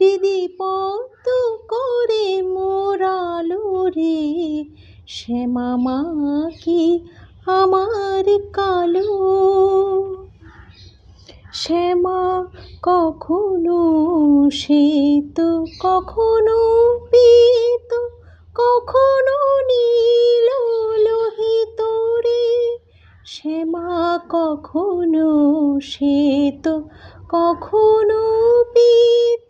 হৃদি পদ্ম করে মোরালো রে শ্যামা মা কি আমার কালো? শ্যামা কখনো শ্বেত, কখনো পীত, কখনো নীল লোহিত রে। শ্যামা কখনো শ্বেত, কখনো পীত